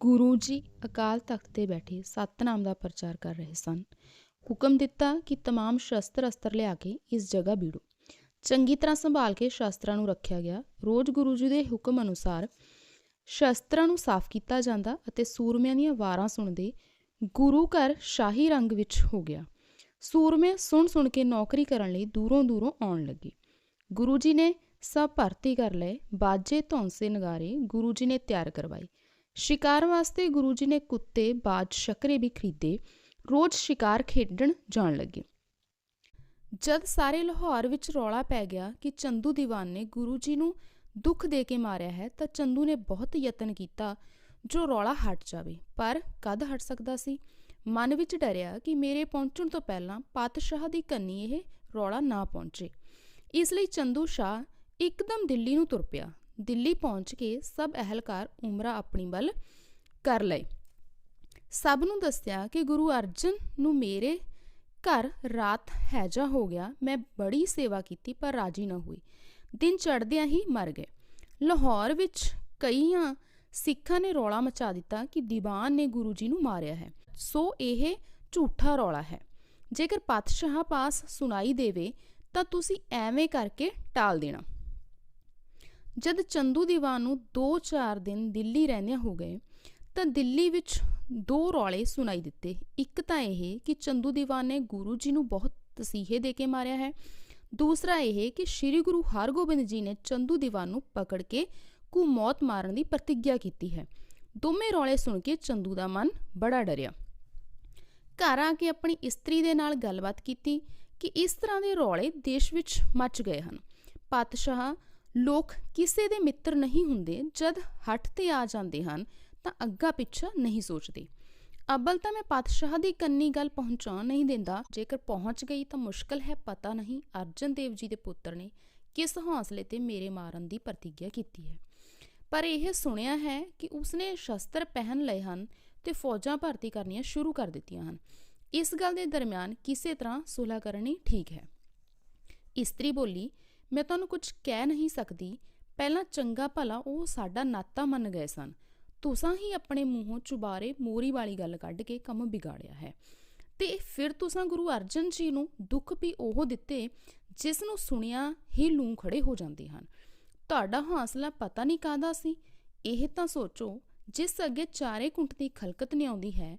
ਗੁਰੂ ਜੀ ਅਕਾਲ ਤਖਤ ਤੇ ਬੈਠੇ ਸਤਨਾਮ ਦਾ ਪ੍ਰਚਾਰ ਕਰ ਰਹੇ ਸਨ ਹੁਕਮ ਦਿੱਤਾ ਕਿ तमाम ਸ਼ਸਤਰ ਅਸਤਰ ਲਿਆ ਕੇ ਇਸ ਜਗ੍ਹਾ ਬੀੜੋ ਚੰਗੀ ਤਰ੍ਹਾਂ ਸੰਭਾਲ ਕੇ ਸ਼ਸਤਰਾਂ ਨੂੰ ਰੱਖਿਆ ਗਿਆ ਰੋਜ਼ ਗੁਰੂ ਜੀ ਦੇ ਹੁਕਮ ਅਨੁਸਾਰ ਸ਼ਸਤਰਾਂ ਨੂੰ ਸਾਫ਼ ਕੀਤਾ ਜਾਂਦਾ ਅਤੇ ਸੂਰਮਿਆਂ ਦੀਆਂ ਵਾਰਾਂ ਸੁਣਦੇ ਗੁਰੂ ਘਰ ਸ਼ਾਹੀ ਰੰਗ ਵਿੱਚ ਹੋ ਗਿਆ ਸੂਰਮੇ ਸੁਣ ਸੁਣ ਕੇ ਨੌਕਰੀ ਕਰਨ ਲਈ ਦੂਰੋਂ ਦੂਰੋਂ ਆਉਣ ਲੱਗੇ ਗੁਰੂ ਜੀ ਨੇ ਸਭ ਭਰਤੀ ਕਰ ਲਏ ਬਾਜੇ ਧੌਂਸੇ ਨਗਾਰੇ ਗੁਰੂ ਜੀ ਨੇ ਤਿਆਰ ਕਰਵਾਏ ਸ਼ਿਕਾਰ ਵਾਸਤੇ ਗੁਰੂ ਜੀ ਨੇ ਕੁੱਤੇ, ਬਾਜ, ਸ਼ਕਰੇ ਵੀ ਖਰੀਦੇ, ਰੋਜ਼ ਸ਼ਿਕਾਰ ਖੇਡਣ ਜਾਣ ਲੱਗੇ। ਜਦ ਸਾਰੇ ਲਾਹੌਰ ਵਿੱਚ ਰੌਲਾ ਪੈ ਗਿਆ ਕਿ ਚੰਦੂ ਦੀਵਾਨ ਨੇ ਗੁਰੂ ਜੀ ਨੂੰ ਦੁੱਖ ਦੇ ਕੇ ਮਾਰਿਆ ਹੈ, ਤਾਂ ਚੰਦੂ ਨੇ ਬਹੁਤ ਯਤਨ ਕੀਤਾ ਜੋ ਰੌਲਾ ਹਟ ਜਾਵੇ, ਪਰ ਕਦ ਹਟ ਸਕਦਾ ਸੀ? ਮਨ ਵਿੱਚ ਡਰਿਆ ਕਿ ਮੇਰੇ ਪਹੁੰਚਣ ਤੋਂ ਪਹਿਲਾਂ ਪਾਤਸ਼ਾਹ ਦੀ ਕੰਨੀ ਇਹ ਰੌਲਾ ਨਾ ਪਹੁੰਚੇ। ਇਸ ਲਈ ਚੰਦੂ ਸ਼ਾਹ ਇੱਕਦਮ ਦਿੱਲੀ ਨੂੰ ਤੁਰ ਪਿਆ। ਦਿੱਲੀ ਪਹੁੰਚ ਕੇ ਸਭ ਅਹਿਲਕਾਰ ਉਮਰਾ ਆਪਣੀ ਵੱਲ ਕਰ ਲਏ। ਸਭ ਨੂੰ ਦੱਸਿਆ ਕਿ ਗੁਰੂ ਅਰਜਨ ਨੂੰ ਮੇਰੇ ਘਰ ਰਾਤ ਹੈਜਾ ਹੋ ਗਿਆ, ਮੈਂ ਬੜੀ ਸੇਵਾ ਕੀਤੀ ਪਰ ਰਾਜੀ ਨਾ ਹੋਈ। ਦਿਨ ਚੜ੍ਹਦਿਆਂ ਹੀ ਮਰ ਗਏ। ਲਾਹੌਰ ਵਿੱਚ ਕਈਆਂ ਸਿੱਖਾਂ ਨੇ ਰੌਲਾ ਮਚਾ ਦਿੱਤਾ ਕਿ ਦੀਵਾਨ ਨੇ ਗੁਰੂ ਜੀ ਨੂੰ ਮਾਰਿਆ ਹੈ। ਸੋ ਇਹ ਝੂਠਾ ਰੌਲਾ ਹੈ। ਜੇਕਰ ਪਾਤਸ਼ਾਹ ਪਾਸ ਸੁਣਾਈ ਦੇਵੇ ਤਾਂ ਤੁਸੀਂ ਐਵੇਂ ਕਰਕੇ ਟਾਲ ਦੇਣਾ। ਜਦ ਚੰਦੂ ਦੀਵਾਨ ਨੂੰ 2-4 ਦਿਨ ਦਿੱਲੀ ਰਹਿੰਦਿਆਂ ਹੋ ਗਏ, ਤਾਂ ਦਿੱਲੀ ਵਿੱਚ ਦੋ ਰੌਲੇ ਸੁਣਾਈ ਦਿੱਤੇ। ਇੱਕ ਤਾਂ ਇਹ ਕਿ ਚੰਦੂ ਦੀਵਾਨ ਨੇ ਗੁਰੂ ਜੀ ਨੂੰ ਬਹੁਤ ਤਸੀਹੇ ਦੇ ਕੇ ਮਾਰਿਆ ਹੈ। ਦੂਸਰਾ ਇਹ ਕਿ ਸ੍ਰੀ ਗੁਰੂ ਹਰਗੋਬਿੰਦ ਜੀ ਨੇ ਚੰਦੂ ਦੀਵਾਨ ਨੂੰ ਪਕੜ ਕੇ ਕੂ ਮੌਤ ਮਾਰਨ ਦੀ ਪ੍ਰਤੀਗਿਆ ਕੀਤੀ ਹੈ। ਦੋਵੇਂ ਰੌਲੇ ਸੁਣ ਕੇ ਚੰਦੂ ਦਾ ਮਨ ਬੜਾ ਡਰਿਆ। ਘਰ ਆ ਕੇ ਆਪਣੀ ਇਸਤਰੀ ਦੇ ਨਾਲ ਗੱਲਬਾਤ ਕੀਤੀ ਕਿ ਇਸ ਤਰ੍ਹਾਂ ਦੇ ਰੌਲੇ ਦੇਸ਼ ਵਿੱਚ ਮੱਚ ਗਏ ਹਨ। ਪਾਤਸ਼ਾਹ ਲੋਕ ਕਿਸੇ ਦੇ ਮਿੱਤਰ ਨਹੀਂ ਹੁੰਦੇ। ਜਦ ਹੱਟ ਤੇ ਆ ਜਾਂਦੇ ਹਨ, ਤਾਂ ਅੱਗਾ ਪਿੱਛਾ ਨਹੀਂ ਸੋਚਦੇ। ਅਬਲ ਤਾਂ ਮੈਂ ਪਾਤਸ਼ਾਹ ਦੀ ਕੰਨੀ ਗੱਲ ਪਹੁੰਚਾ ਨਹੀਂ ਦਿੰਦਾ। ਜੇਕਰ ਪਹੁੰਚ ਗਈ ਤਾਂ ਮੁਸ਼ਕਲ ਹੈ, ਪਤਾ ਨਹੀਂ ਅਰਜਨ ਦੇਵ ਜੀ ਦੇ ਪੁੱਤਰ ਨੇ ਕਿਸ ਹੌਸਲੇ ਤੇ ਮੇਰੇ ਮਾਰਨ ਦੀ ਪ੍ਰਤੀਗਿਆ ਕੀਤੀ ਹੈ। ਪਰ ਇਹ ਸੁਣਿਆ ਹੈ ਕਿ ਉਸਨੇ ਸ਼ਸਤਰ ਪਹਿਨ ਲਏ ਹਨ ਤੇ ਫੌਜਾਂ ਭਰਤੀ ਕਰਨੀਆਂ ਸ਼ੁਰੂ ਕਰ ਦਿੱਤੀਆਂ ਹਨ। ਇਸ ਗੱਲ ਦੇ ਦਰਮਿਆਨ ਕਿਸੇ ਤਰ੍ਹਾਂ ਸੁਲ੍ਹਾ ਕਰਨੀ ਠੀਕ ਹੈ। ਇਸਤਰੀ ਬੋਲੀ ਮੈਂ ਤੁਹਾਨੂੰ ਕੁਝ ਕਹਿ ਨਹੀਂ ਸਕਦੀ। ਪਹਿਲਾਂ ਚੰਗਾ ਭਲਾ ਉਹ ਸਾਡਾ ਨਾਤਾ ਮੰਨ ਗਏ ਸਨ। ਤੁਸਾਂ ਹੀ ਆਪਣੇ ਮੂੰਹੋਂ ਚੁਬਾਰੇ ਮੋਰੀ ਵਾਲੀ ਗੱਲ ਕੱਢ ਕੇ ਕੰਮ ਵਿਗਾੜਿਆ ਹੈ। ਤੇ ਫਿਰ ਤੁਸਾਂ ਗੁਰੂ ਅਰਜਨ ਜੀ ਨੂੰ ਦੁੱਖ ਵੀ ਉਹ ਦਿੱਤੇ, ਜਿਸ ਨੂੰ ਸੁਣਿਆ ਹੀ ਲੂੰ ਖੜੇ ਹੋ ਜਾਂਦੇ ਹਨ। ਤੁਹਾਡਾ ਹੌਸਲਾ ਪਤਾ ਨਹੀਂ ਕਾਦਾ ਸੀ? ਇਹ ਤਾਂ ਸੋਚੋ, ਜਿਸ ਅੱਗੇ ਚਾਰੇ ਕੁੰਟ ਦੀ ਖਲਕਤ ਨਹੀਂ ਆਉਂਦੀ ਹੈ,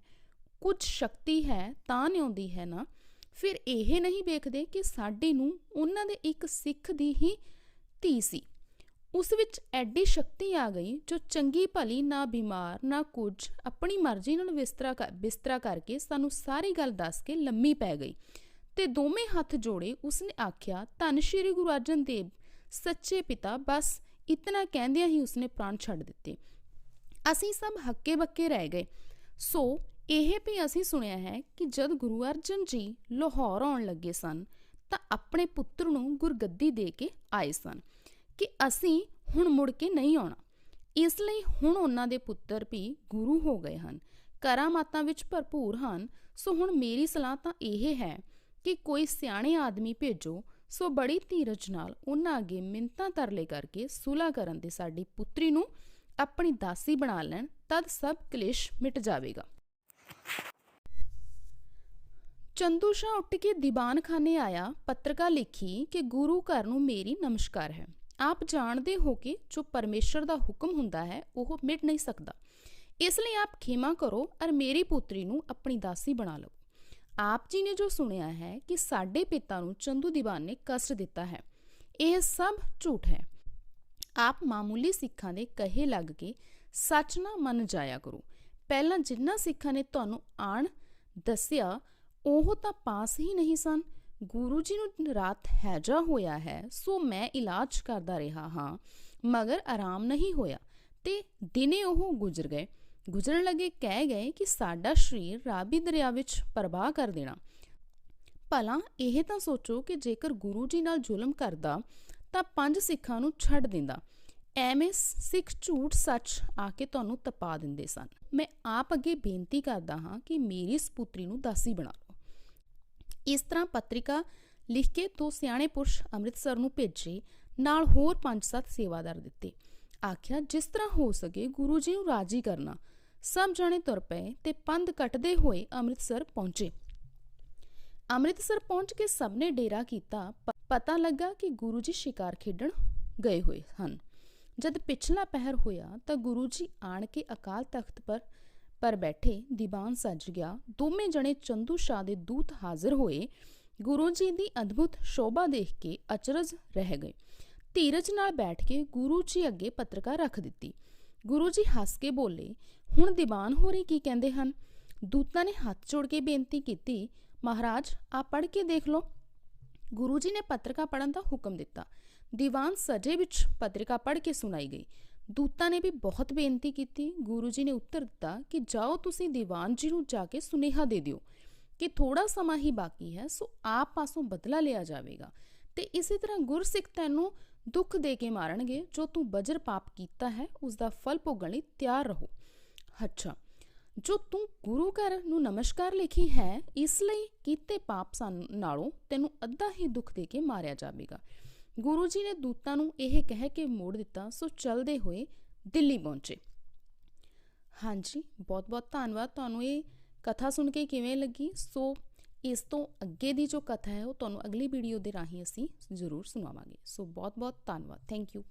ਕੁਝ ਸ਼ਕਤੀ ਹੈ ਤਾਂ ਨਹੀਂ ਆਉਂਦੀ ਹੈ ਨਾ। ਫਿਰ ਇਹ ਨਹੀਂ ਵੇਖਦੇ ਕਿ ਸਾਡੇ ਨੂੰ ਉਹਨਾਂ ਦੇ ਇੱਕ ਸਿੱਖ ਦੀ ਹੀ ਧੀ ਸੀ। ਉਸ ਵਿੱਚ ਐਡੀ ਸ਼ਕਤੀ ਆ ਗਈ ਜੋ ਚੰਗੀ ਭਲੀ ਨਾ ਬਿਮਾਰ, ਨਾ ਕੁਝ, ਆਪਣੀ ਮਰਜ਼ੀ ਨਾਲ ਬਿਸਤਰਾ ਬਿਸਤਰਾ ਕਰਕੇ ਸਾਨੂੰ ਸਾਰੀ ਗੱਲ ਦੱਸ ਕੇ ਲੰਮੀ ਪੈ ਗਈ ਤੇ ਦੋਵੇਂ ਹੱਥ ਜੋੜੇ ਉਸਨੇ ਆਖਿਆ, ਧੰਨ ਸ਼੍ਰੀ ਗੁਰੂ ਅਰਜਨ ਦੇਵ, ਸੱਚੇ ਪਿਤਾ, ਬਸ ਇਤਨਾ ਕਹਿੰਦਿਆਂ ਹੀ ਉਸਨੇ ਪ੍ਰਾਣ ਛੱਡ ਦਿੱਤੇ। ਅਸੀਂ ਸਭ ਹੱਕੇ ਬੱਕੇ ਰਹਿ ਗਏ। ਸੋ ਇਹ ਵੀ ਅਸੀਂ ਸੁਣਿਆ ਹੈ ਕਿ ਜਦ ਗੁਰੂ ਅਰਜਨ ਜੀ ਲਾਹੌਰ ਆਉਣ ਲੱਗੇ ਸਨ, ਤਾਂ ਆਪਣੇ ਪੁੱਤਰ ਨੂੰ ਗੁਰਗੱਦੀ ਦੇ ਕੇ ਆਏ ਸਨ ਕਿ ਅਸੀਂ ਹੁਣ ਮੁੜ ਕੇ ਨਹੀਂ ਆਉਣਾ। ਇਸ ਲਈ ਹੁਣ ਉਹਨਾਂ ਦੇ ਪੁੱਤਰ ਵੀ ਗੁਰੂ ਹੋ ਗਏ ਹਨ। ਕਰਾਮਾਤਾਂ ਵਿੱਚ ਭਰਪੂਰ ਹਨ। ਸੋ ਹੁਣ ਮੇਰੀ ਸਲਾਹ ਤਾਂ ਇਹ ਹੈ ਕਿ ਕੋਈ ਸਿਆਣੇ ਆਦਮੀ ਭੇਜੋ, ਸੋ ਬੜੀ ਧੀਰਜ ਨਾਲ ਉਹਨਾਂ ਅੱਗੇ ਮਿੰਤਾਂ ਤਰਲੇ ਕਰਕੇ ਸੁਲਾ ਕਰਨ ਦੇ ਸਾਡੀ ਪੁੱਤਰੀ ਨੂੰ ਆਪਣੀ ਦਾਸੀ ਬਣਾ ਲੈਣ, ਤਦ ਸਭ ਕਲੇਸ਼ ਮਿਟ ਜਾਵੇਗਾ। ਚੰਦੂ ਸ਼ਾਹ ਉੱਠ ਕੇ ਦੀਵਾਨਖਾਨੇ ਆਇਆ ਪੱਤਰਕਾ ਲਿਖੀ ਕਿ ਗੁਰੂ ਘਰ ਨੂੰ ਮੇਰੀ ਨਮਸਕਾਰ ਹੈ। ਆਪ ਜਾਣਦੇ ਹੋ ਕਿ ਜੋ ਪਰਮੇਸ਼ਰ ਦਾ ਹੁਕਮ ਹੁੰਦਾ ਹੈ, ਉਹ ਮਿਟ ਨਹੀਂ ਸਕਦਾ। ਇਸ ਲਈ ਆਪ ਖੇਮਾ ਕਰੋ ਔਰ ਮੇਰੀ ਪੁੱਤਰੀ ਨੂੰ ਆਪਣੀ ਦਾਸੀ ਬਣਾ ਲਓ। ਆਪ ਜੀ ਨੇ ਜੋ ਸੁਣਿਆ ਹੈ ਕਿ ਸਾਡੇ ਪਿਤਾ ਨੂੰ ਚੰਦੂ ਦੀਵਾਨ ਨੇ ਕਸ਼ਟ ਦਿੱਤਾ ਹੈ। ਇਹ ਸਭ ਝੂਠ ਹੈ। ਆਪ ਮਾਮੂਲੀ ਸਿੱਖਾਂ ਦੇ ਕਹੇ ਲੱਗ ਕੇ ਸੱਚ ਨਾ ਮੰਨ ਜਾਇਆ ਕਰੋ। ਪਹਿਲਾਂ ਜਿੰਨਾ ਸਿੱਖਾਂ ਨੇ ਤੁਹਾਨੂੰ ਆਣ ਦੱਸਿਆ, ਉਹ ਤਾਂ ਪਾਸ ਹੀ ਨਹੀਂ ਸਨ। ਗੁਰੂ ਜੀ ਨੂੰ ਰਾਤ ਹੈਜਾ ਹੋਇਆ ਹੈ, ਸੋ ਮੈਂ ਇਲਾਜ ਕਰਦਾ ਰਿਹਾ ਹਾਂ, ਮਗਰ ਆਰਾਮ ਨਹੀਂ ਹੋਇਆ ਤੇ ਦਿਨੇ ਉਹ ਗੁਜ਼ਰ ਗਏ। ਗੁਜ਼ਰਨ ਲੱਗੇ ਕਹਿ ਗਏ ਕਿ ਸਾਡਾ ਸਰੀਰ ਰਾਬੀ ਦਰਿਆ ਵਿੱਚ ਪ੍ਰਵਾਹ ਕਰ ਦੇਣਾ। ਭਲਾ ਇਹ ਤਾਂ ਸੋਚੋ ਕਿ ਜੇਕਰ ਗੁਰੂ ਜੀ ਨਾਲ ਜ਼ੁਲਮ ਕਰਦਾ, ਤਾਂ ਪੰਜ ਸਿੱਖਾਂ ਨੂੰ ਛੱਡ ਦਿੰਦਾ। ਐਵੇਂ ਸਿੱਖ ਝੂਠ ਸੱਚ ਆ ਕੇ ਤੁਹਾਨੂੰ ਤਪਾ ਦਿੰਦੇ ਸਨ। ਮੈਂ ਆਪ ਅੱਗੇ ਬੇਨਤੀ ਕਰਦਾ ਹਾਂ ਕਿ ਮੇਰੀ ਸਪੁੱਤਰੀ ਨੂੰ ਦਾਸੀ ਬਣਾ ਲਓ। ਇਸ ਤਰ੍ਹਾਂ ਪੱਤਰਿਕਾ ਲਿਖ ਕੇ ਦੋ ਸਿਆਣੇ ਪੁਰਸ਼ ਅੰਮ੍ਰਿਤਸਰ ਨੂੰ ਭੇਜੇ, ਨਾਲ ਹੋਰ ਪੰਜ ਸੱਤ ਸੇਵਾਦਾਰ ਦਿੱਤੇ। ਆਖਿਆ, ਜਿਸ ਤਰ੍ਹਾਂ ਹੋ ਸਕੇ ਗੁਰੂ ਜੀ ਨੂੰ ਰਾਜੀ ਕਰਨਾ। ਸਭ ਜਾਣੇ ਤੁਰ ਪਏ ਤੇ ਪੰਧ ਕੱਟਦੇ ਹੋਏ ਅੰਮ੍ਰਿਤਸਰ ਪਹੁੰਚੇ। ਅੰਮ੍ਰਿਤਸਰ ਪਹੁੰਚ ਕੇ ਸਭ ਨੇ ਡੇਰਾ ਕੀਤਾ। ਪਤਾ ਲੱਗਾ ਕਿ ਗੁਰੂ ਜੀ ਸ਼ਿਕਾਰ ਖੇਡਣ ਗਏ ਹੋਏ ਹਨ। ਜਦ ਪਿਛਲਾ ਪਹਿਰ ਹੋਇਆ ਤਾਂ ਗੁਰੂ ਜੀ ਆਣ ਕੇ ਅਕਾਲ ਤਖਤ ਪਰ ਪਰ ਬੈਠੇ ਦੀਵਾਨ ਸੱਜ ਗਿਆ। ਦੋਵੇਂ ਜਣੇ ਚੰਦੂ ਸ਼ਾਹ ਦੇ ਦੂਤ ਹਾਜ਼ਰ ਹੋਏ। ਗੁਰੂ ਜੀ ਦੀ ਅਦਭੁਤ ਸ਼ੋਭਾ ਦੇਖ ਕੇ ਅਚਰਜ ਰਹਿ ਗਏ। ਧੀਰਜ ਨਾਲ ਬੈਠ ਕੇ ਗੁਰੂ ਜੀ ਅੱਗੇ ਪੱਤਰਕਾਰ ਰੱਖ ਦਿੱਤੀ। ਗੁਰੂ ਜੀ ਹੱਸ ਕੇ ਬੋਲੇ, ਹੁਣ ਦੀਵਾਨ ਹੋਰੀ ਕੀ ਕਹਿੰਦੇ ਹਨ? ਦੂਤਾਂ ਨੇ ਹੱਥ ਜੋੜ ਕੇ ਬੇਨਤੀ ਕੀਤੀ, ਮਹਾਰਾਜ ਆ ਪੜ੍ਹ ਕੇ ਦੇਖ ਲਓ। ਗੁਰੂ ਜੀ ਨੇ ਪੱਤਰਕਾ ਪੜਨ ਦਾ ਹੁਕਮ ਦਿੱਤਾ। ਦੀਵਾਨ ਸਜੇ ਵਿੱਚ ਪੱਤਰਿਕਾ ਪੜ੍ਹ ਕੇ ਸੁਣਾਈ ਗਈ। ਦੂਤਾਂ ਨੇ ਵੀ ਬਹੁਤ ਬੇਨਤੀ ਕੀਤੀ। ਗੁਰੂ ਜੀ ਨੇ ਉੱਤਰ ਦਿੱਤਾ ਕਿ ਜਾਓ ਤੁਸੀਂ ਦੀਵਾਨ ਜੀ ਨੂੰ ਜਾ ਕੇ ਸੁਨੇਹਾ ਦੇ ਦਿਓ ਕਿ ਥੋੜਾ ਸਮਾਂ ਹੀ ਬਾਕੀ ਹੈ, ਸੋ ਆਪ ਪਾਸੋਂ ਬਦਲਾ ਲਿਆ ਜਾਵੇਗਾ ਤੇ ਇਸੇ ਤਰ੍ਹਾਂ ਗੁਰਸਿੱਖ ਤੈਨੂੰ ਦੁੱਖ ਦੇ ਕੇ ਮਾਰਨਗੇ। ਜੋ ਤੂੰ ਬਜਰ ਪਾਪ ਕੀਤਾ ਹੈ ਉਸ ਦਾ ਫਲ ਭੋਗਣ ਲਈ ਤਿਆਰ ਰਹੋ। ਅੱਛਾ ਜੋ ਤੂੰ ਗੁਰੂ ਘਰ ਨੂੰ ਨਮਸਕਾਰ ਲਿਖੀ ਹੈ, ਇਸ ਲਈ ਕੀਤੇ ਪਾਪ ਸਨ ਨਾਲੋਂ ਤੈਨੂੰ ਅੱਧਾ ਹੀ ਦੁੱਖ ਦੇ ਕੇ ਮਾਰਿਆ ਜਾਵੇਗਾ। ਗੁਰੂ ਜੀ ਨੇ ਦੂਤਾਂ ਨੂੰ ਇਹ ਕਹਿ ਕੇ ਮੋੜ ਦਿੱਤਾ, ਸੋ ਚਲਦੇ ਹੋਏ ਦਿੱਲੀ ਪਹੁੰਚੇ। ਹਾਂਜੀ ਬਹੁਤ ਬਹੁਤ ਧੰਨਵਾਦ। ਤੁਹਾਨੂੰ ਇਹ ਕਥਾ ਸੁਣ ਕੇ ਕਿਵੇਂ ਲੱਗੀ? ਸੋ ਇਸ ਤੋਂ ਅੱਗੇ ਦੀ ਜੋ ਕਥਾ ਹੈ, ਉਹ ਤੁਹਾਨੂੰ ਅਗਲੀ ਵੀਡੀਓ ਦੇ ਰਾਹੀਂ ਅਸੀਂ ਜ਼ਰੂਰ ਸੁਣਾਵਾਂਗੇ। ਸੋ ਬਹੁਤ ਬਹੁਤ ਧੰਨਵਾਦ। Thank you